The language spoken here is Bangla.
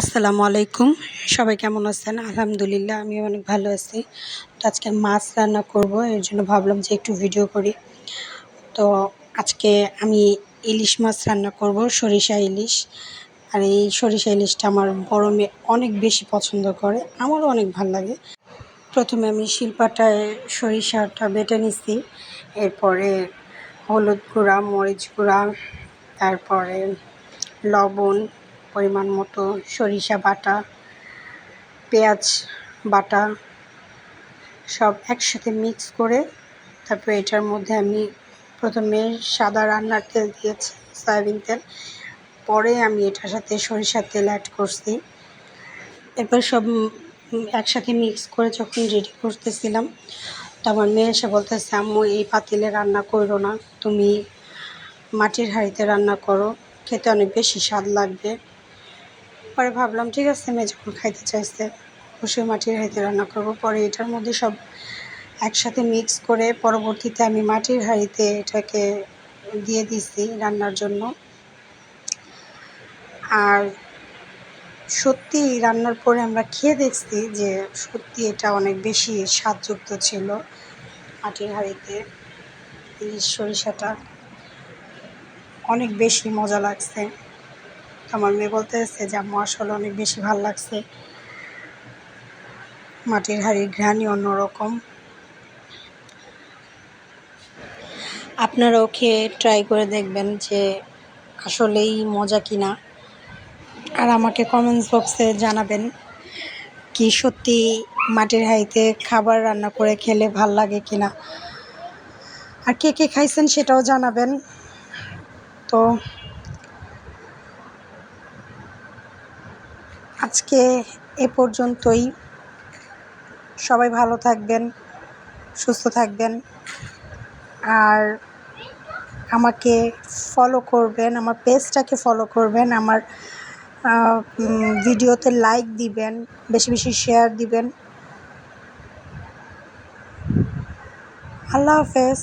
আসসালামু আলাইকুম। সবাই কেমন আছেন? আলহামদুলিল্লাহ আমি অনেক ভালো আছি। তো আজকে মাছ রান্না করব, এর জন্য ভাবলাম যে একটু ভিডিও করি। তো আজকে আমি ইলিশ মাছ রান্না করব, সরিষা ইলিশ। আর এই সরিষা ইলিশটা আমার বড় মেয়ে অনেক বেশি পছন্দ করে, আমারও অনেক ভালো লাগে। প্রথমে আমি শিলপাটায় সরিষাটা বেটে নিছি, এরপরে হলুদ গুঁড়া, মরিচ গুঁড়া, তারপরে লবণ পরিমাণ মতো সরিষা বাটা, পেঁয়াজ বাটা, সব একসাথে মিক্স করে তারপরে এটার মধ্যে আমি প্রথমে সাদা রান্নার তেল দিয়েছি, সয়াবিন তেল। পরে আমি এটার সাথে সরিষার তেল অ্যাড করছি। এরপর সব একসাথে মিক্স করে যখন রেডি করতেছিলাম, তো আমার মেয়ে এসে বলতেছে, আম্মু, এই পাতিলে রান্না করো না। তুমি মাটির হাঁড়িতে রান্না করো। খেতে অনেক বেশি স্বাদ লাগবে। পরে ভাবলাম, ঠিক আছে মেয়ে যখন খাইতে চাইছে অবশ্যই মাটির হাঁড়িতে রান্না করব। পরে এটার মধ্যে সব একসাথে মিক্স করে পরবর্তীতে আমি মাটির হাঁড়িতে এটাকে দিয়ে দিছি রান্নার জন্য। আর সত্যি রান্নার পরে আমরা খেয়ে দেখছি যে সত্যি এটা অনেক বেশি স্বাদযুক্ত ছিল মাটির হাঁড়িতে। সরিষাটা অনেক বেশি মজা লাগছে। আমার মেয়ে বলতেছে যে, আম্মু, আসলে অনেক বেশি ভালো লাগছে। মাটির হাঁড়ির ঘ্রাণই অন্যরকম। আপনারাও খেয়ে ট্রাই করে দেখবেন যে, আসলেই মজা কিনা। আর আমাকে কমেন্টস বক্সে জানাবেন কি সত্যি মাটির হাঁড়িতে খাবার রান্না করে খেলে ভালো লাগে কিনা। আর কে কে খাইছেন সেটাও জানাবেন। তো আজকে এ পর্যন্তই। সবাই ভালো থাকবেন, সুস্থ থাকবেন, আর আমাকে ফলো করবেন, আমার পেজটাকে ফলো করবেন, আমার ভিডিওতে লাইক দিবেন, বেশি বেশি শেয়ার দিবেন। আল্লাহ হাফেজ।